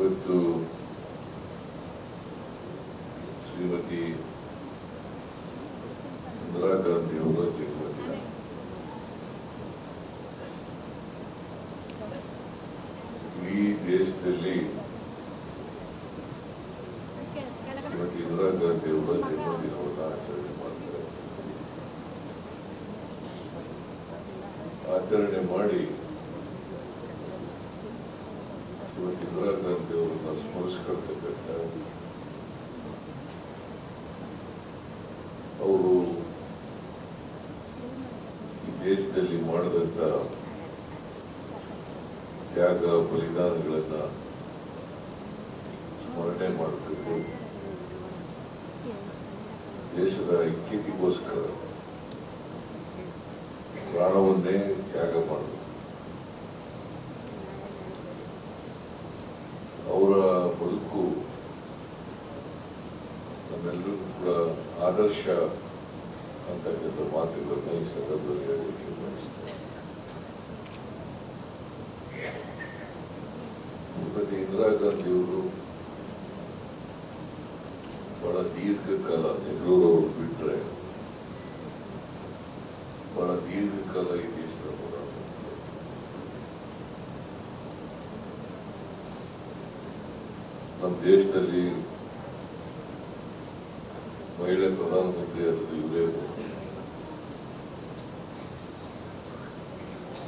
ಇವತ್ತು ಶ್ರೀಮತಿ ಇಂದಿರಾ ಗಾಂಧಿ ಅವರ ಜನ್ಮದಿನ ಇಡೀ ದೇಶದಲ್ಲಿ ಶ್ರೀಮತಿ ಇಂದಿರಾ ಗಾಂಧಿ ಅವರ ಜನ್ಮದಿನವನ್ನು ಆಚರಣೆ ಮಾಡ್ತಾರೆ ಆಚರಣೆ ಮಾಡಿ ಶ್ರೀಮತಿ ಇಂದಿರಾ ಗಾಂಧಿ ಅವರನ್ನ ಸ್ಮರಿಸ್ಕೊಳ್ತಕ್ಕಂಥ ಅವರು ಈ ದೇಶದಲ್ಲಿ ತ್ಯಾಗ ಬಲಿದಾನಗಳನ್ನ ಸ್ಮರಣೆ ಮಾಡಬೇಕು ದೇಶದ ಐಕ್ಯತೆಗೋಸ್ಕರ ಪ್ರಾಣವನ್ನೇ ತ್ಯಾಗ ಮಾಡಬೇಕು ಅವರ ಬದುಕು ನಮ್ಮೆಲ್ಲರೂ ಕೂಡ ಆದರ್ಶ ಅಂತಕ್ಕಂಥ ಮಾತುಗಳನ್ನು ಈ ಸಂದರ್ಭದಲ್ಲಿ ಇಂದಿರಾ ಗಾಂಧಿಯವರು ಬಹಳ ದೀರ್ಘಕಾಲ ನೆಹರೂರವರು ಬಿಟ್ಟರೆ ಬಹಳ ದೀರ್ಘಕಾಲ ಈ ದೇಶದ ಹೋರಾಟ. ನಮ್ಮ ದೇಶದಲ್ಲಿ ಮಹಿಳೆ ಪ್ರಧಾನಮಂತ್ರಿ ಆದದ್ದು ಇವರೇ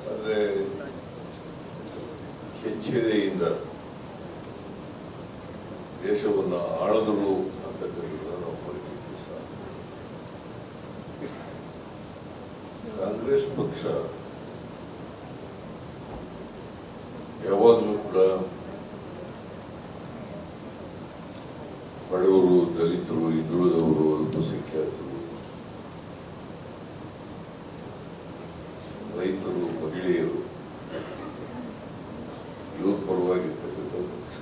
ಆದರೆ ಕೆಚ್ಚೆದೆಯಿಂದ ದೇಶವನ್ನು ಆಳದರು ಅಂತಕ್ಕಂಥದ್ದನ್ನು ನಾವು ಕಾಂಗ್ರೆಸ್ ಪಕ್ಷ ಯಾವಾಗಲೂ ಕೂಡ ಬಡವರು ದಲಿತರು ಹಿಂದುಳಿದವರು ಅಲ್ಪಸಂಖ್ಯಾತರು ರೈತರು ಮಹಿಳೆಯರು ಇವ್ರ ಪರವಾಗಿರ್ತಕ್ಕಂಥ ಪಕ್ಷ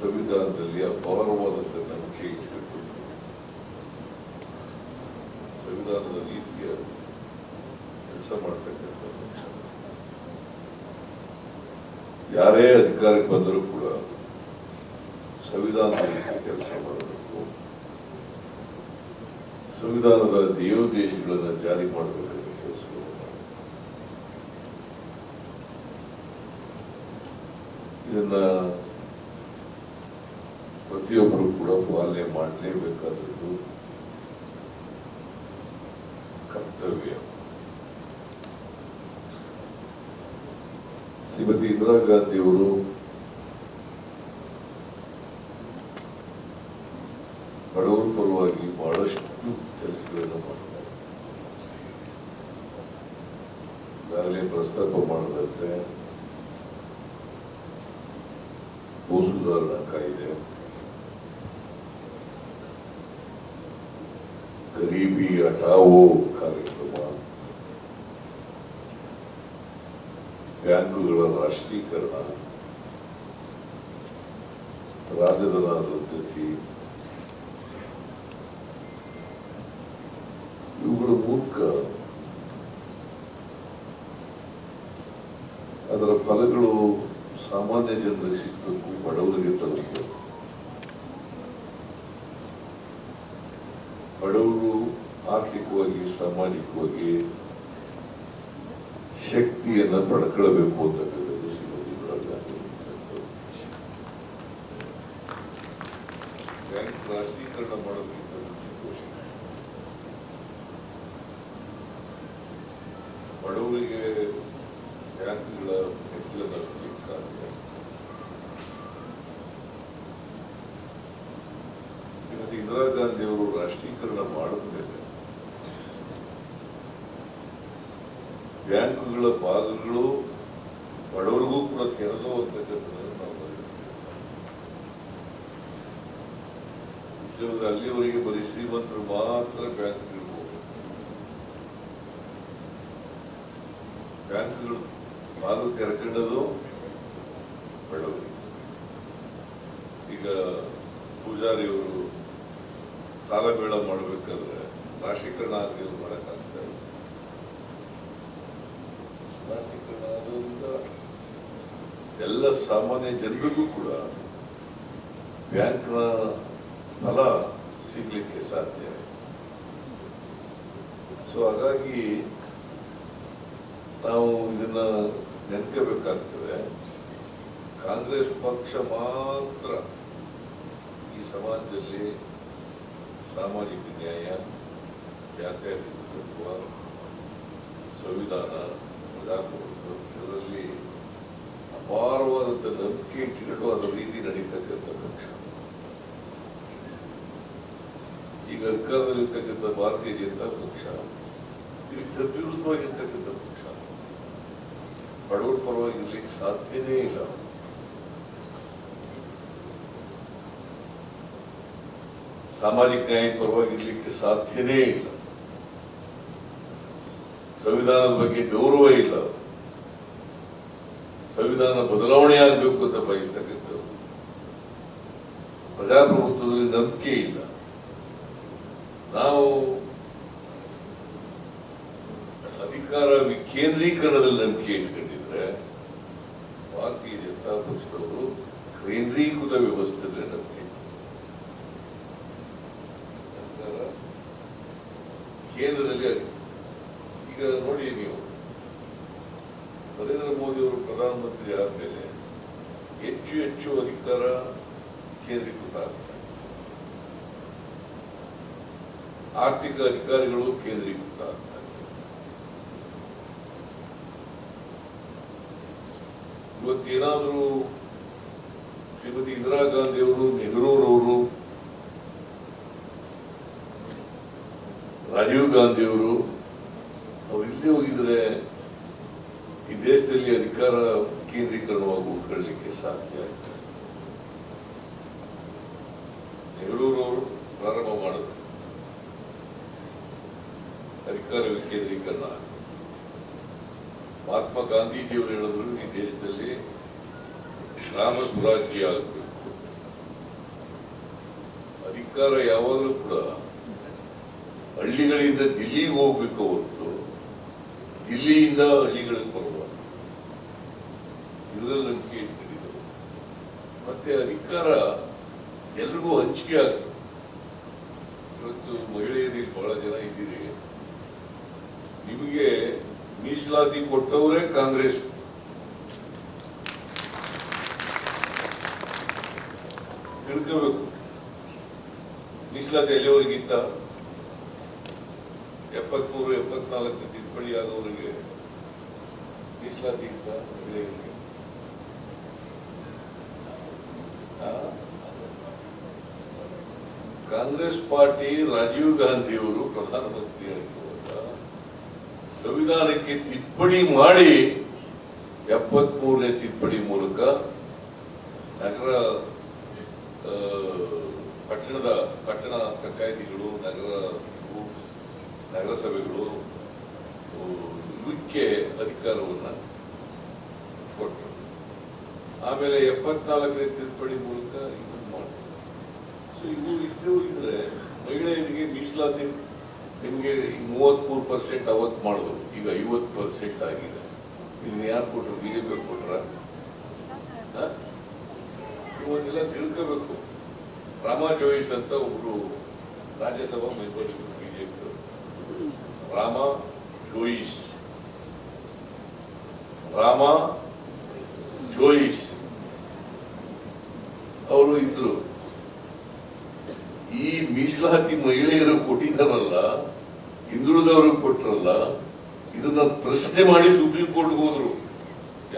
ಸಂವಿಧಾನದಲ್ಲಿ ಅಪಾರವಾದಂಥ ನಂಬಿಕೆ ಇಟ್ಕೊಂಡು ಸಂವಿಧಾನದ ರೀತಿಯ ಕೆಲಸ ಮಾಡ್ತಕ್ಕಂಥ ಪಕ್ಷ ಯಾರೇ ಅಧಿಕಾರಕ್ಕೆ ಬಂದರೂ ಕೂಡ ಸಂವಿಧಾನದ ರೀತಿಯ ಕೆಲಸ ಮಾಡಬೇಕು. ಸಂವಿಧಾನದ ಧ್ಯೇಯೋದ್ದೇಶಗಳನ್ನು ಜಾರಿ ಮಾಡಬೇಕಂತ ಕೆಲಸ ಮಾಡಬೇಕು. ಇದನ್ನ ಪ್ರತಿಯೊಬ್ಬರು ಕೂಡ ಪಾಲನೆ ಮಾಡಲೇಬೇಕಾದದ್ದು ಶ್ರೀಮತಿ ಇಂದಿರಾ ಗಾಂಧಿಯವರು ಬಡವರ ಪರವಾಗಿ ಬಹಳಷ್ಟು ಕೆಲಸಗಳನ್ನು ಮಾಡಿದ್ದಾರೆ ಈಗಾಗಲೇ ಪ್ರಸ್ತಾಪ ಮಾಡದಂತೆ ಸುಧಾರಣಾ ಕಾಯ್ದೆ. ಗರೀಬಿ ಹಟಾವೋ ಕಾರ್ಯಕ್ರಮ ಬ್ಯಾಂಕುಗಳ ರಾಷ್ಟ್ರೀಕರಣ ರಾಜಧನ ರದ್ದತಿ ಇವುಗಳ ಮೂಲಕ ಅದರ ಫಲಗಳು ಸಾಮಾನ್ಯ ಜನರಿಗೆ ಸಿಕ್ಕಬೇಕು ಬಡವರಿಗೆ ತಲುಪಬೇಕು. ಬಡವರು ಆರ್ಥಿಕವಾಗಿ, ಸಾಮಾಜಿಕವಾಗಿ ಶಕ್ತಿಯನ್ನು ಪಡ್ಕೊಳ್ಬೇಕು ಅಂತಕ್ಕಂಥದ್ದು ಶ್ರೀಮತಿ ಇಂದಿರಾ ಗಾಂಧಿ ಹೇಳಿದಂಥದ್ದು. ಬ್ಯಾಂಕ್ ರಾಷ್ಟ್ರೀಕರಣ ಮಾಡೋದಕ್ಕಿಂತ ಮುಂಚೆ ಘೋಷಣೆ ಬಡವರಿಗೆ ಬ್ಯಾಂಕ್ಗಳ ಹೆಚ್ಚಿನ ಸಾಧ್ಯ ಶ್ರೀಮತಿ ಇಂದಿರಾ ಗಾಂಧಿ ಅವರು ರಾಷ್ಟ್ರೀಕರಣ ಮಾಡಿದ ಮೇಲೆ ಬ್ಯಾಂಕುಗಳ ಭಾಗಗಳು ಬಡವರಿಗೂ ಕೂಡ ತೆರೆದು ಅಂತಕ್ಕಂಥದ್ದನ್ನು ನಾವು ಉದ್ಯೋಗದ ಅಲ್ಲಿವರೆಗೆ ಬರೀ ಶ್ರೀಮಂತರು ಮಾತ್ರ ಬ್ಯಾಂಕ್ಗಳಿಗೆ ಹೋಗಬೇಕು ಬ್ಯಾಂಕ್ಗಳು ಭಾಗ ತೆರೆಕೊಂಡದು ಬಡವರಿಗೆ ಈಗ ಪೂಜಾರಿಯವರು ಸಾಲ ಬೇಡ ಮಾಡಬೇಕಾದ್ರೆ ರಾಷ್ಟ್ರೀಕರಣ ಆಗಲಿ ಮಾಡೋಕ್ಕಾಗ್ತಾ ಇಲ್ಲ. ರಾಷ್ಟ್ರೀಕರಣ ಆಗೋದ್ರಿಂದ ಎಲ್ಲ ಸಾಮಾನ್ಯ ಜನರಿಗೂ ಕೂಡ ಬ್ಯಾಂಕ್ನ ಫಲ ಸಿಗಲಿಕ್ಕೆ ಸಾಧ್ಯ ಸೊ ಹಾಗಾಗಿ ನಾವು ಇದನ್ನ ನೆನ್ಕೋಬೇಕಾಗ್ತದೆ ಕಾಂಗ್ರೆಸ್ ಪಕ್ಷ ಮಾತ್ರ ಸಮಾಜದಲ್ಲಿ ಸಾಮಾಜಿಕ ನ್ಯಾಯ, ಜಾತ್ಯತೀತ ತತ್ವ, ಸಂವಿಧಾನ, ಪ್ರಜಾಪ್ರಭುತ್ವ, ಇದರಲ್ಲಿ ಅಪಾರವಾದಂಥ ನಂಬಿಕೆ ಇಟ್ಟುಕೊಂಡು ಅದರ ರೀತಿ ನಡೀತಕ್ಕಂಥ ಪಕ್ಷ. ಈಗ ಅಧಿಕಾರದಲ್ಲಿರ್ತಕ್ಕಂಥ ಭಾರತೀಯ ಜನತಾ ಪಕ್ಷ, ಇದಕ್ಕೆ ವಿರುದ್ಧವಾಗಿರ್ತಕ್ಕಂಥ ಪಕ್ಷ. ಬಡವರ ಪರವಾಗಿ ಸಾಧ್ಯವೇ ಸಾಧ್ಯನೇ ಇಲ್ಲ. ಸಾಮಾಜಿಕ ನ್ಯಾಯ ಪರವಾಗಿ ಇರ್ಲಿಕ್ಕೆ ಸಾಧ್ಯನೇ ಇಲ್ಲ. ಸಂವಿಧಾನದ ಬಗ್ಗೆ ಗೌರವ ಇಲ್ಲ. ಸಂವಿಧಾನ ಬದಲಾವಣೆ ಆಗಬೇಕು ಅಂತ ಬಯಸ್ತಕ್ಕಂಥದ್ದು ಪ್ರಜಾಪ್ರಭುತ್ವದಲ್ಲಿ ನಂಬಿಕೆ ಇಲ್ಲ. ನಾವು ಅಧಿಕಾರ ವಿಕೇಂದ್ರೀಕರಣದಲ್ಲಿ ನಂಬಿಕೆ ಇಟ್ಕೊಂಡಿದ್ರೆ ಭಾರತೀಯ ಜನತಾ ಪಕ್ಷದವರು ಕೇಂದ್ರೀಕೃತ ವ್ಯವಸ್ಥೆಯಲ್ಲಿ ನಂಬಿಕೆ ಸರ್ಕಾರ ಕೇಂದ್ರದಲ್ಲಿ ಈಗ ನೋಡಿ ನೀವು. ನರೇಂದ್ರ ಮೋದಿ ಅವರು ಪ್ರಧಾನಮಂತ್ರಿ ಆದಮೇಲೆ ಹೆಚ್ಚು ಹೆಚ್ಚು ಅಧಿಕಾರ ಕೇಂದ್ರೀಕೃತ ಆಗ್ತದೆ ಆರ್ಥಿಕ ಅಧಿಕಾರಿಗಳು ಕೇಂದ್ರೀಕೃತ ಆಗ್ತಾರೆ ಇವತ್ತೇನಾದರೂ ಶ್ರೀಮತಿ ಇಂದಿರಾ ಗಾಂಧಿಯವರು ನೆಹರೂರವರು ರಾಜೀವ್ ಗಾಂಧಿ ಅವರು, ಅವ್ರು ಇಲ್ಲಿ ಹೋಗಿದ್ರೆ ಈ ದೇಶದಲ್ಲಿ ಅಧಿಕಾರ ಕೇಂದ್ರೀಕರಣವಾಗಿ ಉಳ್ಕೊಳ್ಳಿಕ್ಕೆ ಸಾಧ್ಯ ಆಯ್ತು? ನೆಹರೂರವರು ಪ್ರಾರಂಭ ಮಾಡಿದ್ರು. ಅಧಿಕಾರ ವಿಕೇಂದ್ರೀಕರಣ ಮಹಾತ್ಮ ಗಾಂಧೀಜಿಯವರು ಹೇಳಿದ್ರು, ಈ ದೇಶದಲ್ಲಿ ಗ್ರಾಮ ಸ್ವರಾಜ್ಯ ಆಗಬೇಕು. ಅಧಿಕಾರ ಯಾವಾಗಲೂ ಕೂಡ ಹಳ್ಳಿಗಳಿಂದ ದಿಲ್ಲಿಗೆ ಹೋಗ್ಬೇಕು ಹೊತ್ತು ದಿಲ್ಲಿಯಿಂದ ಹಳ್ಳಿಗಳಿಗೆ ಬರಬಾರ್ದು ನಂಬಿಕೆ ಇಟ್ಕೊಂಡಿದ್ರು ಮತ್ತೆ ಅಧಿಕಾರ ಎಲ್ರಿಗೂ ಹಂಚಿಕೆ ಆಗ್ತದೆ ಇವತ್ತು ಮಹಿಳೆಯರಿಗೆ ಬಹಳ ಜನ ಇದ್ದೀರಿ. ನಿಮಗೆ ಮೀಸಲಾತಿ ಕೊಟ್ಟವರೇ ಕಾಂಗ್ರೆಸ್. ತಿಳ್ಕೋಬೇಕು. ಮೀಸಲಾತಿ ಎಲ್ಲಿವರೆಗಿತ್ತ? ಎಪ್ಪತ್ಮೂರು, ಎಪ್ಪತ್ನಾಲ್ಕು ತಿದ್ದುಪಡಿ ಆದವರಿಗೆ ಮೀಸಲಾತಿ ಇತ್ತ? ಮಹಿಳೆಯರಿಗೆ ಕಾಂಗ್ರೆಸ್ ಪಾರ್ಟಿ ರಾಜೀವ್ ಗಾಂಧಿಯವರು ಅವರು ಪ್ರಧಾನಮಂತ್ರಿ ಆಗಿರುವಾಗ ಸಂವಿಧಾನಕ್ಕೆ ತಿದ್ದುಪಡಿ ಮಾಡಿ ಎಪ್ಪತ್ಮೂರನೇ ತಿದ್ದುಪಡಿ ಮೂಲಕ ನಗರ ಪಟ್ಟಣದ, ಪಟ್ಟಣ ಪಂಚಾಯಿತಿಗಳು, ನಗರ ನಗರಸಭೆಗಳು ಮುಖ್ಯ ಅಧಿಕಾರವನ್ನು ಕೊಟ್ಟರು. ಆಮೇಲೆ ಎಪ್ಪತ್ನಾಲ್ಕನೇ ತಿದ್ದುಪಡಿ ಮೂಲಕ ಇದನ್ನು ಮಾಡಿದ್ರು ಸೊ ಇವು ಇದ್ದು ಇದ್ರೆ ಮಹಿಳೆಯರಿಗೆ ಮೀಸಲಾತಿ, ನಿಮಗೆ ಮೂವತ್ಮೂರು ಪರ್ಸೆಂಟ್ ಅವತ್ತು ಮಾಡಿದ್ರು ಈಗ ಐವತ್ತು ಪರ್ಸೆಂಟ್ ಆಗಿದೆ. ಇದನ್ನ ಯಾರು ಕೊಟ್ರು? ಪಿ ಕೊಟ್ರ? ಇವನ್ನೆಲ್ಲ ತಿಳ್ಕೋಬೇಕು. ರಾಮಾ ಜೋಯಿಸ್ ಅಂತ ಒಬ್ಬರು ರಾಜ್ಯಸಭಾ ಮೆಂಬರ್ ಇದ್ರು. ರಾಮ ಜೋಯಿಸ್ ರಾಮ ಜೋಯಿಸ್ ಅವರು ಇದ್ರು. ಈ ಮೀಸಲಾತಿ ಮಹಿಳೆಯರು ಕೊಟ್ಟಿದ್ದಾರಲ್ಲ ಹಿಂದುಳಿದವರು ಕೊಟ್ರಲ್ಲ, ಇದನ್ನ ಪ್ರಶ್ನೆ ಮಾಡಿ ಸುಪ್ರೀಂ ಕೋರ್ಟ್ ಹೋದ್ರು.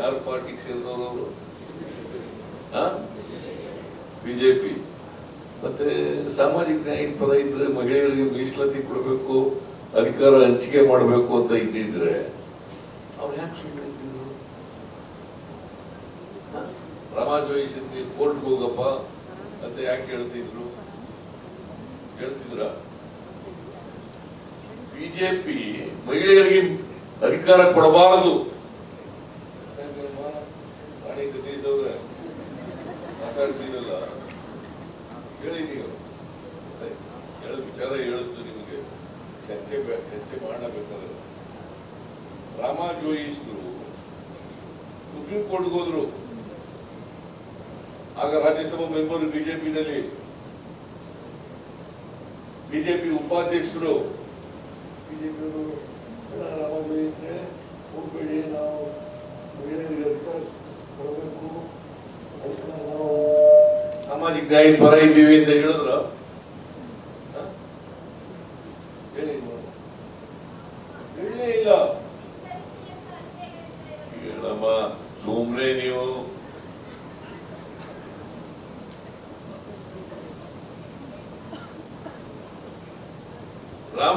ಯಾರು ಪಾರ್ಟಿಗೆ ಸೇರಿದವರು ಬಿಜೆಪಿ. ಮತ್ತೆ ಸಾಮಾಜಿಕ ನ್ಯಾಯ ಪದ ಇದ್ರೆ ಮಹಿಳೆಯರಿಗೆ ಮೀಸಲಾತಿ ಕೊಡಬೇಕು. ಅಧಿಕಾರ ಹಂಚಿಕೆ ಮಾಡಬೇಕು ಅಂತ ಇದ್ದಿದ್ರೆ ಅವ್ರು ಯಾಕೆ ಸುಮ್ಮನೆ ಇದ್ದಿದ್ರು? ರಾಮಾಜೋಯಿ ಜೋಯಿಸಿದ್ರಿ ಕೋರ್ಟ್ಗೆ ಹೋಗಪ್ಪ ಅಂತ ಯಾಕೆ ಹೇಳ್ತಿದ್ರು? ಹೇಳ್ತಿದ್ರ? ಬಿಜೆಪಿ ಮಹಿಳೆಯರಿಗೆ ಅಧಿಕಾರ ಕೊಡಬಾರದು ಯಾಕಮ್ಮ? ರಾಣಿ ಸತೀಶ್ ಅವ್ರೆ, ಮಾತಾಡ್ತೀರಲ್ಲ ಹೇಳಿ ನೀವು ಅದೇ, ಹೇಳ ವಿಚಾರ ಹೇಳುತ್ತು ನಿಮಗೆ ಚರ್ಚೆ ಬೇ- ಚರ್ಚೆ ಮಾಡಬೇಕಾದ್ರೆ ರಾಮ ಜೋಯಿಸ್ರು ಸುಪ್ರೀಂ ಕೋರ್ಟ್ಗೆ ಹೋದ್ರು. ಆಗ ರಾಜ್ಯಸಭಾ ಮೆಂಬರ್ ಬಿಜೆಪಿನಲ್ಲಿ. ಬಿಜೆಪಿ ಉಪಾಧ್ಯಕ್ಷರು. ಬಿಜೆಪಿಯವರು ಹೋಗ್ಬೇಡಿ ನಾವು ಸಾಮಾಜಿಕ ನ್ಯಾಯ ಪರ ಇದ್ದೀವಿ ಅಂತ ಹೇಳಿದ್ರು? ಹೇಳಿಲ್ವಾ ಹೇಳಲೇ ಇಲ್ಲ ಹೇಳಮ್ಮ ಸುಮ್ನೆ ನೀವು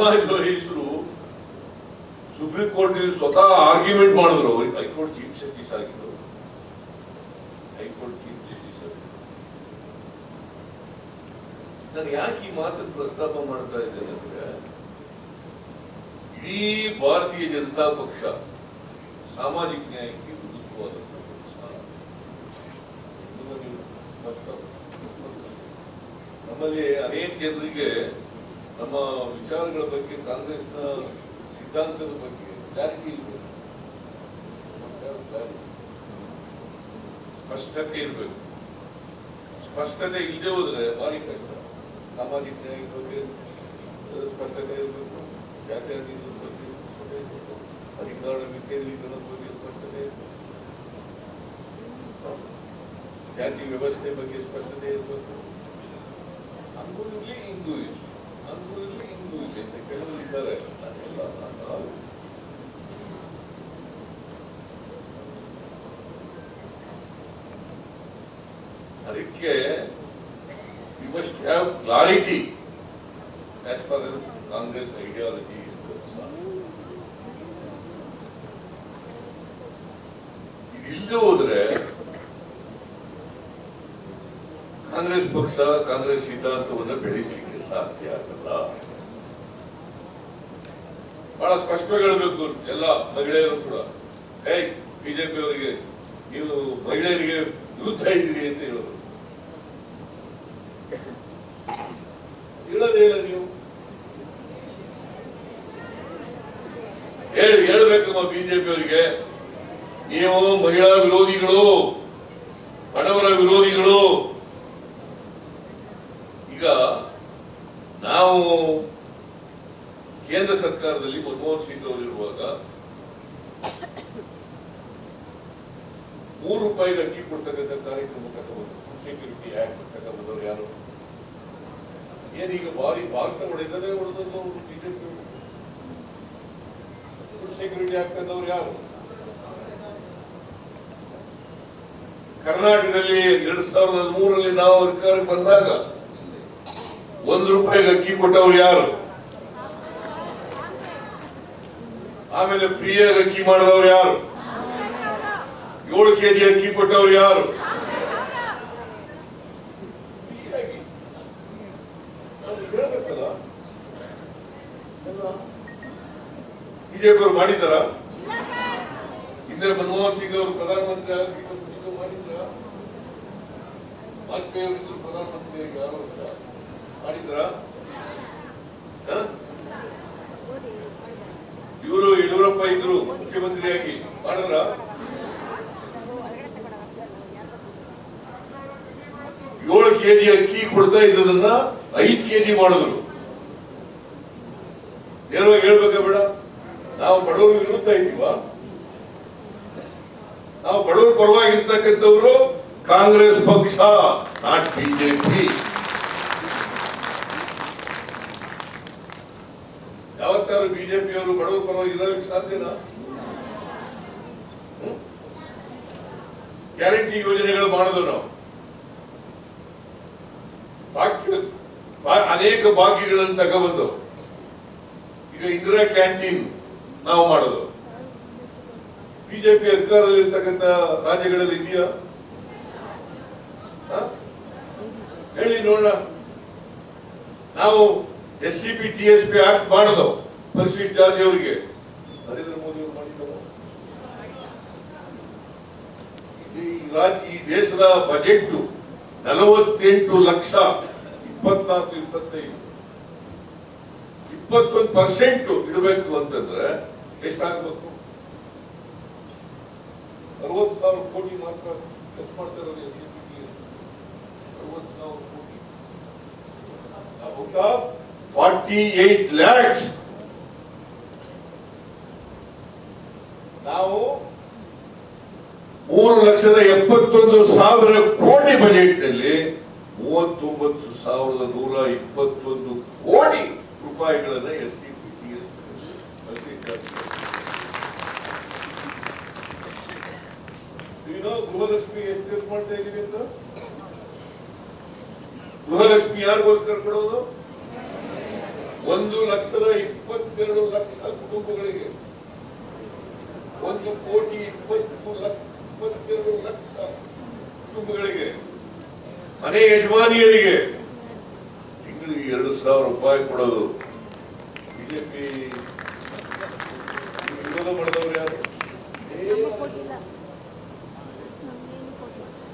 ರಾಮಾನುಜೇಶ್ವರು ಸುಪ್ರೀಂ ಕೋರ್ಟ್ ಸ್ವತಃ ಆರ್ಗ್ಯುಮೆಂಟ್ ಮಾಡಿದ್ರು. ಅವ್ರಿಗೆ ಹೈಕೋರ್ಟ್ ಚೀಫ್ ಜಸ್ಟಿಸ್ ಆಗಿದ್ರು ಹೈಕೋರ್ಟ್ ಚೀಫ್ ಜಸ್ಟಿಸ್ ನಾನು ಯಾಕೆ ಈ ಮಾತನ್ನು ಪ್ರಸ್ತಾಪ ಮಾಡ್ತಾ ಇದ್ದೇನೆ ಅಂದ್ರೆ, ಇಡೀ ಭಾರತೀಯ ಜನತಾ ಪಕ್ಷ ಸಾಮಾಜಿಕ ನ್ಯಾಯಕ್ಕೆ ವಿರುದ್ಧವಾದಂಥ ಪಕ್ಷ ನಮ್ಮಲ್ಲಿ ಅನೇಕ ಜನರಿಗೆ ನಮ್ಮ ವಿಚಾರಗಳ ಬಗ್ಗೆ ಕಾಂಗ್ರೆಸ್ನ ಸಿದ್ಧಾಂತದ ಬಗ್ಗೆ ಕ್ಲಾರಿಟಿ ಇರಬೇಕು ಸ್ಪಷ್ಟತೆ ಇರಬೇಕು. ಸ್ಪಷ್ಟತೆ ಇಲ್ಲದೆ ಹೋದ್ರೆ ಭಾರಿ ಕಷ್ಟ. ಸಾಮಾಜಿಕ ನ್ಯಾಯದ ಬಗ್ಗೆ ಸ್ಪಷ್ಟತೆ ಇರಬೇಕು. ಜಾತಿ ಬಗ್ಗೆ ಸ್ಪಷ್ಟತೆ ಇರಬೇಕು. ಅಧಿಕಾರ ವಿಕೇಂದ್ರೀಕರಣದ ಬಗ್ಗೆ ಸ್ಪಷ್ಟತೆ ಇರಬೇಕು. ಜಾತಿ ವ್ಯವಸ್ಥೆ ಬಗ್ಗೆ ಸ್ಪಷ್ಟತೆ ಇರಬೇಕು. ಅಂಗೂ ಇರಲಿ ಹಿಂಗೂ ಇರಲಿ ಹಿಂಗೂ ಇರಲಿ ಅಂತ ಇದ್ದಾರೆ ಅದಕ್ಕೆ you must have clarity as per Congress ideology ಇಲ್ಲದೆ ಹೋದ್ರೆ ಕಾಂಗ್ರೆಸ್ ಪಕ್ಷ, ಕಾಂಗ್ರೆಸ್ ಸಿದ್ಧಾಂತವನ್ನು ಬೆಳೆಸಲಿಕ್ಕೆ ಸಾಧ್ಯ ಆಗಲ್ಲ. ಬಹಳ ಸ್ಪಷ್ಟವಾಗಿ ಹೇಳಬೇಕು ಎಲ್ಲ ಮಹಿಳೆಯರು ಕೂಡ. ಹೇ ಬಿಜೆಪಿ ಅವರಿಗೆ ನೀವು ಮಹಿಳೆಯರಿಗೆ ವಿರುದ್ಧ ಇದ್ದೀರಿ ಅಂತ ಹೇಳೋದು ಹೇಳೋದೇ ಇಲ್ಲ ನೀವು. ಹೇಳಿ, ಹೇಳ್ಬೇಕಮ್ಮ ಬಿಜೆಪಿ ಅವರಿಗೆ ನೀವು ಮಹಿಳಾ ವಿರೋಧಿಗಳು, ಬಡವರ ವಿರೋಧಿಗಳು. ನಾವು ಕೇಂದ್ರ ಸರ್ಕಾರದಲ್ಲಿ ಮನಮೋಹನ್ ಸಿಂಗ್ ಅವರು ಇರುವಾಗ ಮೂರು ರೂಪಾಯಿಗೆ ಅಕ್ಕಿ ಕೊಡ್ತಕ್ಕಂಥ ಕಾರ್ಯಕ್ರಮ ತಗೊಂಡು ಸೆಕ್ಯೂರಿಟಿ ಆಕ್ಟ್ ತಗೊಂಡವರು ಯಾರು? ಏನೀಗ ಭಾರಿ ಭಾರತ ಹೊಡೆದೇ ಹೊಡೆದದ್ದು ಬಿಜೆಪಿ ಸೆಕ್ಯೂರಿಟಿ ಆಕ್ಟ್ ತಂದವರು ಯಾರು? ಕರ್ನಾಟಕದಲ್ಲಿ ಎರಡ್ ಸಾವಿರದ ಹದಿಮೂರರಲ್ಲಿ ನಾವು ಅಧಿಕಾರಕ್ಕೆ ಬಂದಾಗ ಒಂದು ರೂಪಾಯಿಗೆ ಅಕ್ಕಿ ಕೊಟ್ಟವ್ರು ಯಾರು? ಆಮೇಲೆ ಫ್ರೀಯಾಗಿ ಅಕ್ಕಿ ಮಾಡಿದವ್ರು ಯಾರು? ಏಳು ಕೆಜಿ ಅಕ್ಕಿ ಕೊಟ್ಟವ್ರು ಯಾರು? ಬಿಜೆಪಿ ಅವರು ಮಾಡಿದಾರ ಹಿಂದೆ ಮನಮೋಹನ್ ಸಿಂಗ್ ಅವರು ಪ್ರಧಾನಮಂತ್ರಿ ಆಗಿ ಮಾಡಿದ್ರ ವಾಜಪೇಯಿ ಅವರು ಪ್ರಧಾನಮಂತ್ರಿ ಯಾರು ಇಲ್ಲ. ಮಾಡಿದ್ರ ಇವರು ಯಡಿಯೂರಪ್ಪ ಇದ್ರು ಮುಖ್ಯಮಂತ್ರಿಯಾಗಿ ಮಾಡಿದ್ರ ಏಳು ಕೆಜಿ ಅಕ್ಕಿ ಕೊಡ್ತಾ ಇದ್ದದನ್ನ ಐದ್ ಕೆಜಿ ಮಾಡಿದ್ರು. ನೇರವಾಗಿ ಹೇಳ್ಬೇಕಾ ಬೇಡ? ನಾವು ಬಡವರು ಇರುತ್ತಾ ಇದೀವ ನಾವು ಬಡವರು ಪರವಾಗಿರ್ತಕ್ಕಂಥವ್ರು ಕಾಂಗ್ರೆಸ್ ಪಕ್ಷ, ನಾಟ್ ಬಿಜೆಪಿ. ಯಾವತ್ತಾರು ಬಿಜೆಪಿ ಅವರು ಬಡವರ ಪರವಾಗಿ ಸಾಧ್ಯನಾ? ಗ್ಯಾರಂಟಿ ಯೋಜನೆಗಳು ಮಾಡಿದ್ರು ನಾವು ಬಾಕಿ ಬಾ- ಅನೇಕ ಭಾಗ್ಯಗಳನ್ನು ತಗೊಬಂದು ಈಗ ಇಂದಿರಾ ಕ್ಯಾಂಟೀನ್ ನಾವು ಮಾಡೋದು. ಬಿಜೆಪಿ ಅಧಿಕಾರದಲ್ಲಿ ಇರ್ತಕ್ಕಂಥ ರಾಜ್ಯಗಳಲ್ಲಿ ಇದೆಯಾ? ಹೇಳಿ ನೋಡೋಣ. ನಾವು S C P T S P act ಮಾಡೋದು ಪರಿಶಿಷ್ಟ ಜಾತಿಯವರಿಗೆ ನರೇಂದ್ರ ಮೋದಿ ಅವರು ಮಾಡಿದ್ದಾರೆ ಈ ದೇಶದ ಬಜೆಟ್ ನಲವತ್ತೆಂಟು ಲಕ್ಷ ಇಪ್ಪತ್ನಾಲ್ಕು ಇಪ್ಪತ್ತೈದು. ಇಪ್ಪತ್ತೊಂದು ಪರ್ಸೆಂಟ್ ಇಡಬೇಕು ಅಂತಂದ್ರೆ ಎಷ್ಟಾಗಬೇಕು ಅರವತ್ ಸಾವಿರ ಕೋಟಿ ಮಾತ್ರ ಖರ್ಚು ಮಾಡ್ತಾರೆ ಫಾರ್ಟಿ ಏಟ್ ಲ್ಯಾಕ್ಸ್ ನಾವು ಮೂರು ಲಕ್ಷದ ಎಪ್ಪತ್ತೊಂದು ಸಾವಿರ ಕೋಟಿ ಬಜೆಟ್ನಲ್ಲಿ ಮೂವತ್ತೊಂಬತ್ತು ಸಾವಿರದ ನೂರ ಇಪ್ಪತ್ತೊಂದು ಕೋಟಿ ರೂಪಾಯಿಗಳನ್ನ ಎಸ್ ಸಿ ಪಿ ಗೃಹಲಕ್ಷ್ಮಿ ಎಷ್ಟು ಖರ್ಚು ಮಾಡ್ತಾ ಇದೀವಿ ಅಂತ? ಗೃಹಲಕ್ಷ್ಮಿ ಯಾರಿಗೋಸ್ಕರ ಕೊಡೋದು? ಒಂದು ಲಕ್ಷದ ಇಪ್ಪತ್ತೆರಡು ಲಕ್ಷ ಕುಟುಂಬಗಳಿಗೆ. ಒಂದು ಕೋಟಿ ಇಪ್ಪತ್ತು ಲಕ್ಷ, ಇಪ್ಪತ್ತೆರಡು ಲಕ್ಷ ಕುಟುಂಬಗಳಿಗೆ. ಮನೆ ಯಜಮಾನಿಯರಿಗೆ ತಿಂಗಳಿಗೆ ಎರಡು ಸಾವಿರ ರೂಪಾಯಿ ಕೊಡೋದು. ಬಿಜೆಪಿ ವಿರೋಧ ಮಾಡಿದವರು ಯಾರು?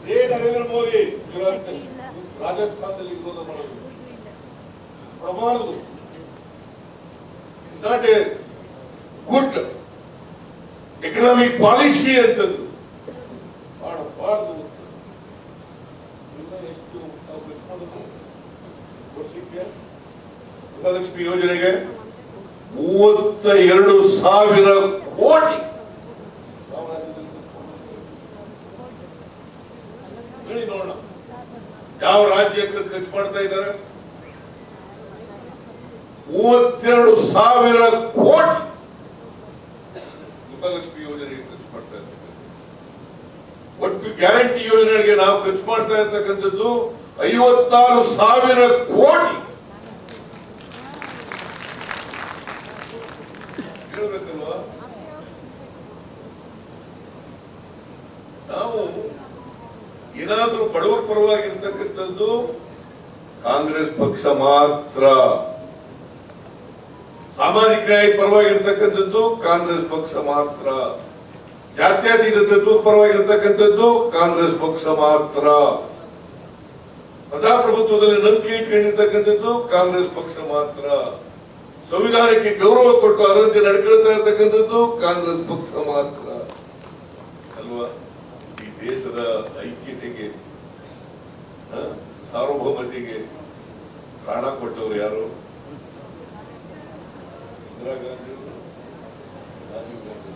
ಏ, ನರೇಂದ್ರ ಮೋದಿ ರಾಜಸ್ಥಾನದಲ್ಲಿ ವಿರೋಧ ಮಾಡೋದು. ಪ್ರಮಾಣದು. ನಾಟ್ ಗುಡ್ ಎಕನಾಮಿಕ್ ಪಾಲಿಸಿ ಅಂತಂದು ಮಾಡಬಾರ್ದು ಇನ್ನ ಎಷ್ಟು ನಾವು ಖರ್ಚು ಮಾಡೋದು ವರ್ಷಕ್ಕೆ ಗೃಹಲಕ್ಷ್ಮಿ ಯೋಜನೆಗೆ ಮೂವತ್ತ ಎರಡು ಸಾವಿರ ಕೋಟಿ. ನೋಡೋಣ. ಯಾವ ರಾಜ್ಯಕ್ಕೆ ಖರ್ಚು ಮಾಡ್ತಾ ಇದ್ದಾರೆ? ಮೂವತ್ತೆರಡು ಸಾವಿರ ಕೋಟಿ. ಗೃಹಲಕ್ಷ್ಮಿ ಯೋಜನೆಗೆ ಖರ್ಚು ಮಾಡ್ತಾ ಇದ್ದಾರೆ. ಒಟ್ಟು ಗ್ಯಾರಂಟಿ ಯೋಜನೆಗಳಿಗೆ ನಾವು ಖರ್ಚು ಮಾಡ್ತಾ ಇರ್ತಕ್ಕಂಥದ್ದು ಐವತ್ತಾರು ಸಾವಿರ ಕೋಟಿ ಹೇಳ್ಬೇಕಲ್ವಾ ನಾವು ಏನಾದ್ರೂ ಬಡವರ ಪರವಾಗಿರ್ತಕ್ಕಂಥದ್ದು ಕಾಂಗ್ರೆಸ್ ಪಕ್ಷ ಮಾತ್ರ. ಸಾಮಾಜಿಕ ನ್ಯಾಯ ಪರವಾಗಿರ್ತಕ್ಕಂಥದ್ದು ಕಾಂಗ್ರೆಸ್ ಪಕ್ಷ ಮಾತ್ರ. ಜಾತ್ಯತೀತ ತತ್ವದ ಪರವಾಗಿರ್ತಕ್ಕಂಥದ್ದು ಕಾಂಗ್ರೆಸ್ ಪಕ್ಷ ಮಾತ್ರ. ಪ್ರಜಾಪ್ರಭುತ್ವದಲ್ಲಿ ನಂಬಿಕೆ ಇಟ್ಕೊಂಡಿರ್ತಕ್ಕಂಥದ್ದು ಕಾಂಗ್ರೆಸ್ ಪಕ್ಷ ಮಾತ್ರ. ಸಂವಿಧಾನಕ್ಕೆ ಗೌರವ ಕೊಟ್ಟು ಅದರಂತೆ ನಡ್ಕೊಳ್ತಾ ಇರ್ತಕ್ಕಂಥದ್ದು ಕಾಂಗ್ರೆಸ್ ಪಕ್ಷ ಮಾತ್ರ. ಅಲ್ವಾ? ದೇಶದ ಐಕ್ಯತೆಗೆ ಸಾರ್ವಭೌಮತೆಗೆ ಪ್ರಾಣ ಕೊಟ್ಟವರು ಯಾರು? ಇಂದಿರಾ ಗಾಂಧಿ ರಾಜೀವ್ ಗಾಂಧಿ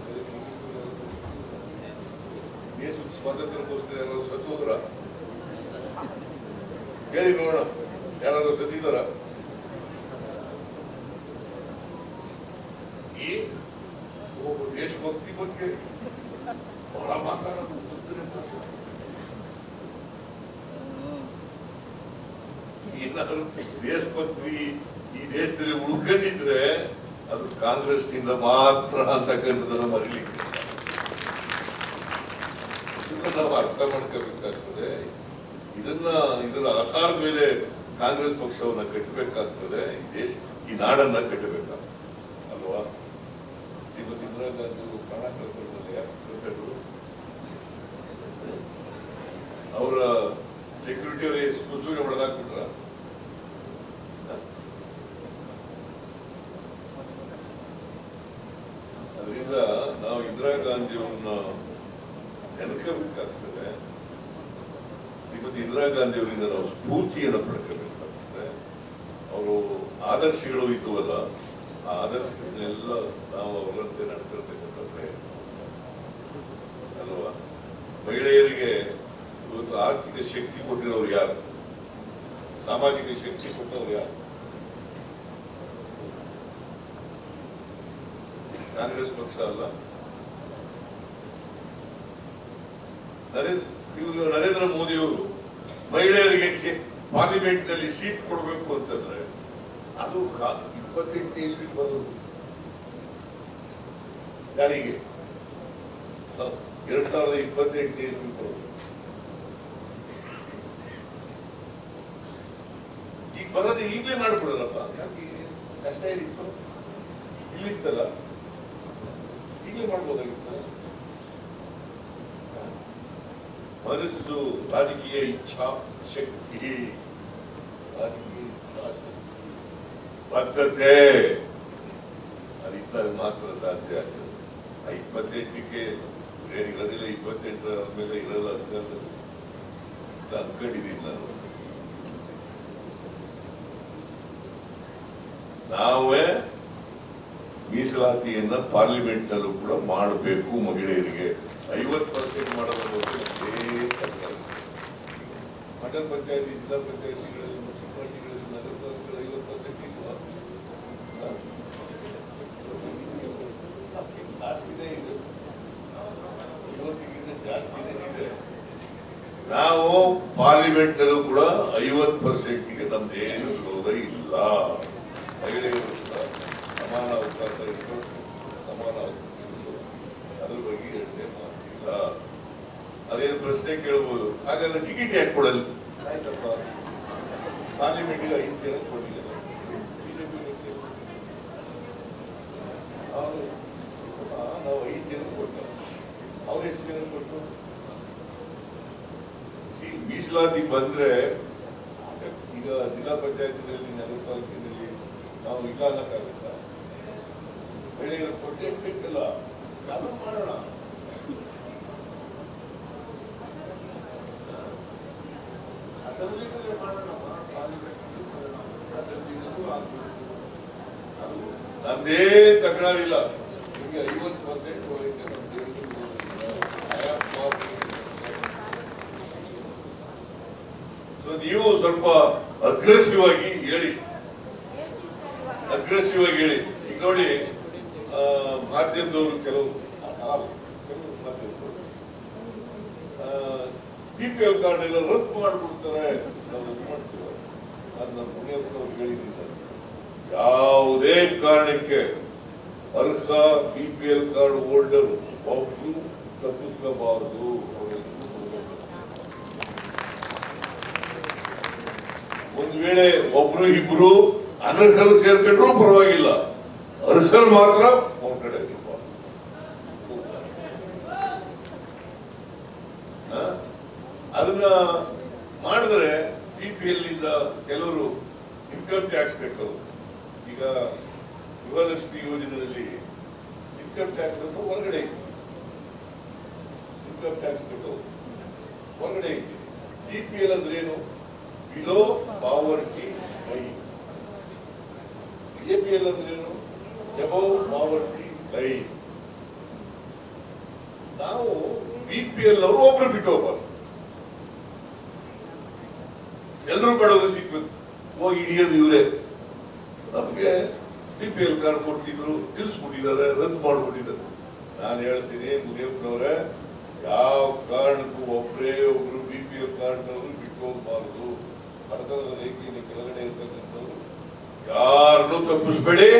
ದೇಶದ ಸ್ವಾತಂತ್ರ್ಯಕ್ಕೋಸ್ಕರ ಯಾರು ಸತ್ತು ಹೋದ್ರ ಹೇಳಿ ನೋಡೋಣ. ಯಾರು ಸತ್ತಿದಾರ ಈ ಓ, ದೇಶಭಕ್ತಿ ಬಗ್ಗೆ ಬಹಳ ಮಾತಾಡೋದು ಗೊತ್ತಿರೋ ಭಾಷೆ. ಏನಾದ್ರು ದೇಶಭಕ್ತಿ ಈ ದೇಶದಲ್ಲಿ ಉಳ್ಕೊಂಡಿದ್ರೆ ಅದು ಕಾಂಗ್ರೆಸ್ನಿಂದ ಮಾತ್ರ ಅಂತಕ್ಕಂಥದ್ದನ್ನ ಮರಿಲಿಕ್ಕೆ ಇದನ್ನ ನಾವು ಅರ್ಥ ಮಾಡ್ಕೋಬೇಕಾಗ್ತದೆ. ಇದನ್ನ ಇದರ ಆಧಾರದ ಮೇಲೆ ಕಾಂಗ್ರೆಸ್ ಪಕ್ಷವನ್ನ ಕಟ್ಟಬೇಕಾಗ್ತದೆ. ಈ ದೇಶ, ಈ ನಾಡನ್ನ ಕಟ್ಟಬೇಕಾಗ್ತದೆ. ಅಲ್ವಾ? ಶ್ರೀಮತಿ ಇಂದಿರಾ ಗಾಂಧಿ ಅವರು ಪ್ರಾಣ ಕಳ್ಕೊಂಡ್ರಲ್ಲ ಯಾರು ಅವರ ಸೆಕ್ಯೂರಿಟಿ ಅವರೇ ಸುಸೂನೆ ಹೊಡೆದಾಕ್ಬಿಟ್ರ ಅದರಿಂದ ನಾವು ಇಂದಿರಾ ಗಾಂಧಿ ಅವ್ರನ್ನ ನೆನಕಬೇಕಾಗ್ತದೆ ಶ್ರೀಮತಿ ಇಂದಿರಾ ಗಾಂಧಿ ಅವರಿಂದ ನಾವು ಸ್ಫೂರ್ತಿಯನ್ನು ಪಡ್ಕೋಬೇಕಾಗ್ತದೆ. ಅವರು ಆದರ್ಶಗಳು ಇದ್ವಲ್ಲ, ಆ ಆದರ್ಶಗಳನ್ನೆಲ್ಲ ನಾವು ಅವರಂತೆ ನಡ್ಕೊಳ್ಬೇಕಂತ ಪ್ರಯತ್ನ ಅಲ್ವಾ? ಮಹಿಳೆಯರಿಗೆ ಇವತ್ತು ಆರ್ಥಿಕ ಶಕ್ತಿ ಕೊಟ್ಟಿರೋರು ಯಾರು? ಸಾಮಾಜಿಕ ಶಕ್ತಿ ಕೊಟ್ಟವರು ಯಾರು? ಕಾಂಗ್ರೆಸ್ ಪಕ್ಷ ಅಲ್ಲ. ನರೇಂದ್ರ ಇವರು ನರೇಂದ್ರ ಮೋದಿಯವರು ಮಹಿಳೆಯರಿಗೆ ಪಾರ್ಲಿಮೆಂಟ್ನಲ್ಲಿ ಸೀಟ್ ಕೊಡಬೇಕು ಅಂತಂದ್ರೆ ಅದು ಇಪ್ಪತ್ತೆಂಟನೇ ಸೀಟ್ ಬರೋದು ಯಾರಿಗೆ? ಎರಡ್ ಸಾವಿರದ ಇಪ್ಪತ್ತೆಂಟನೇ ಸೀಟ್ ಬರೋದು ಈಗ ಬರೋದು ಈಗಲೇ ಮಾಡ್ಬಿಡಲ್ಲಪ್ಪ ಯಾಕೆ ಕಷ್ಟ ಏನಿತ್ತು ಇಲ್ಲಿತ್ತಲ್ಲ. ಈಗಲೇ ಮಾಡ್ಬೋದಾಗಿತ್ತು ಮನಸ್ಸು ರಾಜಕೀಯ ಇಚ್ಛಾ ಶಕ್ತಿ. ರಾಜಕೀಯ ಇಚ್ಛಾಶಕ್ತಿ ಬದ್ಧತೆ. ಅದಿದ್ದಾಗ ಮಾತ್ರ ಸಾಧ್ಯ ಆಗ್ತದೆ. ಆ ಇಪ್ಪತ್ತೆಂಟಕ್ಕೆ ಬೇರೆ ಇರೋದಿಲ್ಲ, ಇಪ್ಪತ್ತೆಂಟರ ಮೇಲೆ ಇರಲ್ಲ ಅಂತ ಅನ್ಕೊಂಡಿದ್ದೀನಿ ನಾನು. ನಾವೇ ಮೀಸಲಾತಿಯನ್ನ ಪಾರ್ಲಿಮೆಂಟ್ನಲ್ಲೂ ಕೂಡ ಮಾಡಬೇಕು ಮಹಿಳೆಯರಿಗೆ. ಐವತ್ತು ಪರ್ಸೆಂಟ್ ಮಾಡೋದ್ರ ಬಗ್ಗೆ. ಮಂಡಲ ಪಂಚಾಯತಿ, ಜಿಲ್ಲಾ ಪಂಚಾಯತಿಗಳಲ್ಲಿ ಮುನ್ಸಿಪಾಲಿಟಿಗಳಲ್ಲಿ ನಗರ ಪಾಲಿಕೆಗಳು ಐವತ್ತು ಪರ್ಸೆಂಟ್ ಇಲ್ವಾ? ಜಾಸ್ತಿನೇ ಇದೆ ಇವತ್ತಿಗಿಂತ ಜಾಸ್ತಿನೇ ಇದೆ ನಾವು ಪಾರ್ಲಿಮೆಂಟ್ ನಲ್ಲೂ ಕೂಡ ಐವತ್ತು ಪರ್ಸೆಂಟ್ಗೆ ನಮ್ದೇನು ವಿರೋಧ ಇಲ್ಲ ಮಹಿಳೆಯರು ಸಮಾನ ಅವಕಾಶ ಇರಬೇಕು ಸಮಾನ ಅವಕಾಶ ಇರಬೇಕು ಅದ್ರ ಬಗ್ಗೆ ಯೋಚನೆ ಮಾಡ್ತಿಲ್ಲ ಅದೇನು ಪ್ರಶ್ನೆ ಕೇಳ್ಬೋದು. ಹಾಗಾದ್ರೆ ಟಿಕೆಟ್ ಯಾಕೆ ಕೊಡಲ್ಲ? ಆಯ್ತಪ್ಪ. ಪಾರ್ಲಿಮೆಂಟ್ಗೆ ಐದು ಜನ ಬಿಜೆಪಿ ನಾವು ಐದು ಜನ ಕೊಟ್ಟು ಅವ್ರು ಎಷ್ಟು ಜನ ಕೊಟ್ಟು ಮೀಸಲಾತಿ ಬಂದ್ರೆ ಈಗ ಜಿಲ್ಲಾ ಪಂಚಾಯತಿನಲ್ಲಿ ನಗರ ಪಾಲಿಕೆಯಲ್ಲಿ ನಾವು ಇಲ್ಲ ಅನ್ನಕ್ಕಾಗುತ್ತಾ? ಬೆಳೆಯ ಕೊಟ್ಟೇ ಬೇಕಲ್ಲ. ನಾನು ಮಾಡೋಣ? ಆಗ್ಬೋದು ಅದು ನಮ್ದೇ ತಕರಾರಿಲ್ಲ. ನಿಮಗೆ ಐವತ್ತು ಪರ್ಸೆಂಟ್ ಹೋಗಕ್ಕೆ ಸೊ ನೀವು ಸ್ವಲ್ಪ ಅಗ್ರೆಸಿವ್ ಆಗಿ ಹೇಳಿ. ಅಗ್ರೆಸಿವ್ ಆಗಿ ಹೇಳಿ. ಈಗ ನೋಡಿ ಮಾಧ್ಯಮದವರು ಕೆಲವು ಕೆಲವು ಮಾಧ್ಯಮದವರು ಬಿ ಪಿ ಎಲ್ ಕಾರ್ಡ್ ಎಲ್ಲ ರದ್ದು ಮಾಡಿಬಿಡ್ತಾರೆ ನಾವು ಮಾಡ್ತೀವಿ ಯಾವುದೇ ಕಾರಣಕ್ಕೆ ಅರ್ಹ ಬಿ ಕಾರ್ಡ್ ಹೋಲ್ಡರ್ ಒಬ್ಬರು ತಪ್ಪಿಸ್ಕೋಬಾರದು. ಒಂದ್ ವೇಳೆ ಒಬ್ರು ಇಬ್ರು ಅನರ್ಹರು ಸೇರ್ಕೊಂಡ್ರು ಪರವಾಗಿಲ್ಲ. ಅರ್ಹರು ಮಾತ್ರ ಅವ್ರ ಕಡೆ ಇರ್ಬಾರ್ದು. ಹ? ಅದನ್ನ ಮಾಡಿದ್ರೆ ಬಿ ಪಿ ಎಲ್ ಇಂದ ಕೆಲವರು ಇನ್ಕಮ್ ಟ್ಯಾಕ್ಸ್ ಕಟ್ಟೋರು. ಈಗ ಗೃಹಲಕ್ಷ್ಮಿ ಯೋಜನೆಯಲ್ಲಿ ಇನ್ಕಮ್ ಟ್ಯಾಕ್ಸ್ ಅಂತ ಹೊರಗಡೆ ಇನ್ಕಮ್ ಟ್ಯಾಕ್ಸ್ ಕಟ್ಟೋರು ಹೊರಗಡೆ ಬಿ ಪಿ ಎಲ್ ಅಂದ್ರೆ ಏನು below poverty line A P L ಅಂದ್ರೆ ಏನು ಎಬವ್ ಪಾವರ್ಟಿ ಲೈನ್ ನಾವು ಬಿ ಪಿ ಎಲ್ ಅವರು ಒಬ್ರು ಬಿಟ್ಟು ಹೋಗ್ಬಾರ್ದು. ಎಲ್ಲರೂ ಬಡವರು ಸಿಕ್ಬೇಕು ಹೋಗಿ ಹಿಡಿಯೋದು ಇವರೇ. ನಮಗೆ ಬಿ ಪಿ ಎಲ್ ಕಾರ್ಡ್ ಕೊಟ್ಟಿದ್ರು ನಿಲ್ಸ್ಬಿಟ್ಟಿದ್ದಾರೆ ರದ್ದು ಮಾಡಿಬಿಟ್ಟಿದ್ದಾರೆ. ನಾನು ಹೇಳ್ತೀನಿ, ಮುನಿಯಪ್ಪನವ್ರೆ, ಯಾವ ಕಾರಣಕ್ಕೂ ಒಬ್ಬರೇ ಒಬ್ರು ಬಿ ಪಿ ಎಲ್ ಕಾರ್ಡ್ನವರು ಬಿಟ್ಟು ಹೋಗಬಾರ್ದು ಬಡತನದ ರೇಖೆಯಲ್ಲಿ ಕೆಳಗಡೆ ಇರ್ತಕ್ಕಂಥವ್ರು ಯಾರನ್ನು ತಪ್ಪಿಸ್ಬೇಡಿ.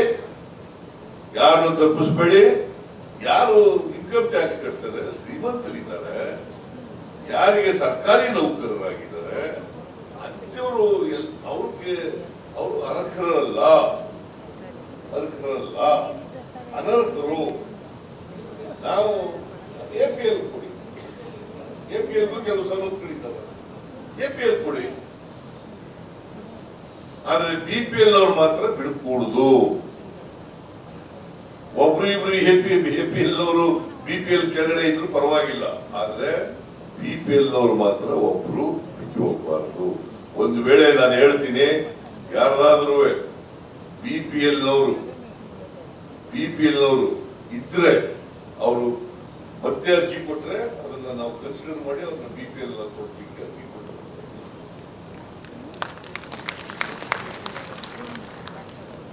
ಯಾರನ್ನು ತಪ್ಪಿಸ್ಬೇಡಿ. ಯಾರು ಇನ್ಕಮ್ ಟ್ಯಾಕ್ಸ್ ಕಟ್ತಾರೆ, ಶ್ರೀಮಂತರಿದ್ದಾರೆ, ಯಾರಿಗೆ ಸರ್ಕಾರಿ ನೌಕರರಾಗಿದ್ದಾರೆ ಅಂಥವರು ಎಲ್ ಅವ್ರಿಗೆ ಅವರು ಅರ್ಹರಲ್ಲ ಅರ್ಹರಲ್ಲ ಅನರ್ಹರು. ನಾವು ಎ ಪಿ ಎಲ್ ಕೊಡಿ. ಎ ಪಿ ಎಲ್ಗೂ ಕೆಲವು ಸವಲತ್ತುಗಳಿದ್ದಾವೆ ಎ ಪಿ ಎಲ್ ಕೊಡಿ. ಆದರೆ ಬಿ ಪಿ ಎಲ್ ಅವ್ರು ಮಾತ್ರ ಬಿಡಕೂಡುದು. ಒಬ್ರು ಇಬ್ರು A P A P L ಅವರು ಬಿ ಪಿ ಎಲ್ ಕೆಳಗಡೆ ಇದ್ರು ಪರವಾಗಿಲ್ಲ. ಆದ್ರೆ ಬಿ ಪಿ ಎಲ್ ಮಾತ್ರ ಒಬ್ರು ಬಿಟ್ಟು ಹೋಗಬಾರದು. ಒಂದು ವೇಳೆ ನಾನು ಹೇಳ್ತೀನಿ, ಯಾರಾದ್ರೂ ಬಿ ಪಿ ಎಲ್ನವರು, ಬಿ ಪಿ ಎಲ್ನವರು ಇದ್ರೆ ಅವರು ಮತ್ತೆ ಅರ್ಜಿ ಕೊಟ್ಟರೆ ಅದನ್ನ ನಾವು ಕನ್ಸಿಡರ್ ಮಾಡಿ ಅವ್ರನ್ನ ಬಿ ಪಿ ಎಲ್ ಕೊಡ್ಲಿಕ್ಕೆ ಅರ್ಜಿ ಕೊಟ್ಟರು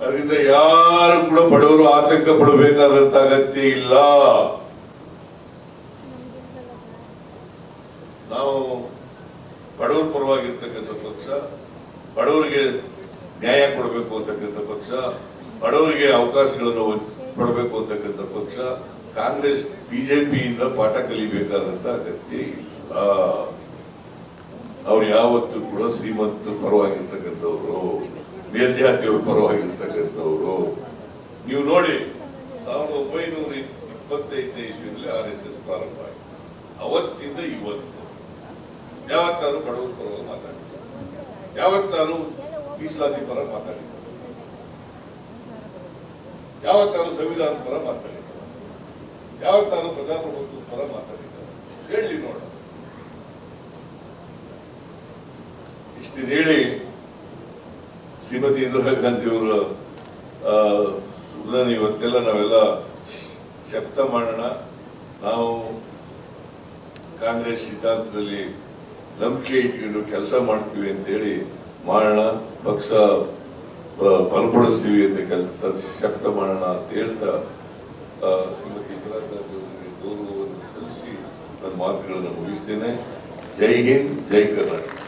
ಅದರಿಂದ ಯಾರು ಕೂಡ ಬಡವರು ಆತಂಕ ಪಡಬೇಕಾದಂತ ಅಗತ್ಯ ಇಲ್ಲ ನಾವು ಬಡವರ ಪರವಾಗಿರ್ತಕ್ಕಂಥ ಪಕ್ಷ ಬಡವರಿಗೆ ನ್ಯಾಯ ಕೊಡಬೇಕು ಅಂತಕ್ಕಂಥ ಪಕ್ಷ, ಬಡವರಿಗೆ ಅವಕಾಶಗಳನ್ನು ಕೊಡಬೇಕು ಅಂತಕ್ಕಂಥ ಪಕ್ಷ, ಕಾಂಗ್ರೆಸ್, ಬಿಜೆಪಿಯಿಂದ ಪಾಠ ಕಲಿಬೇಕಾದಂತ ಅಗತ್ಯ ಇಲ್ಲ. ಅವ್ರು ಯಾವತ್ತೂ ಕೂಡ ಶ್ರೀಮಂತ ಪರವಾಗಿರ್ತಕ್ಕಂಥವ್ರು, ಮೇಲ್ಜಾತಿಯವ್ರ ಪರವಾಗಿರ್ತಕ್ಕಂಥವ್ರು. ನೀವು ನೋಡಿ, ಸಾವಿರದ ಒಂಬೈನೂರ ಇಪ್ಪತ್ತೈದನೇ ಇಸ್ವಿನಲ್ಲಿ ಆರ್ ಎಸ್ ಎಸ್ ಪ್ರಾರಂಭ ಆಯಿತು. ಅವತ್ತಿಂದ ಇವತ್ತು. ಯಾವತ್ತಾರು ಬಡವರು ಪರವಾಗಿ ಮಾತಾಡ್ತಾರೆ? ಯಾವತ್ತಾರು ಮೀಸಲಾತಿ ಪರ ಮಾತಾಡಿದ್ದಾರೆ ಯಾವತ್ತಾರು ಸಂವಿಧಾನ ಪರ ಮಾತಾಡಿದ್ದಾರೆ ಯಾವತ್ತಾರು ಪ್ರಜಾಪ್ರಭುತ್ವ ಪರ ಮಾತಾಡಿದ್ದಾರೆ ಹೇಳಿ ನೋಡ ಇಷ್ಟು ಹೇಳಿ ಶ್ರೀಮತಿ ಇಂದಿರಾ ಗಾಂಧಿ ಅವರ ಸುಮ್ಮನೆ ಇವತ್ತೆಲ್ಲ ನಾವೆಲ್ಲ ಶಬ್ದ ಮಾಡೋಣ. ನಾವು ಕಾಂಗ್ರೆಸ್ ಸಿದ್ಧಾಂತದಲ್ಲಿ ನಂಬಿಕೆ ಇಟ್ಕೊಂಡು ಕೆಲಸ ಮಾಡ್ತೀವಿ ಅಂತ ಹೇಳಿ ಮಾಡೋಣ ಪಕ್ಷ ಬಲಪಡಿಸ್ತೀವಿ ಅಂತ ಕೆಲಸ ಶಕ್ತ ಮಾಡೋಣ ಅಂತ ಹೇಳ್ತಾ ಶ್ರೀಮತಿ ಗೌರವವನ್ನು ಸಲ್ಲಿಸಿ ನನ್ನ ಮಾತುಗಳನ್ನು ಮುಗಿಸ್ತೇನೆ. ಜೈ ಹಿಂದ್, ಜೈ ಕರ್ನಾಟಕ.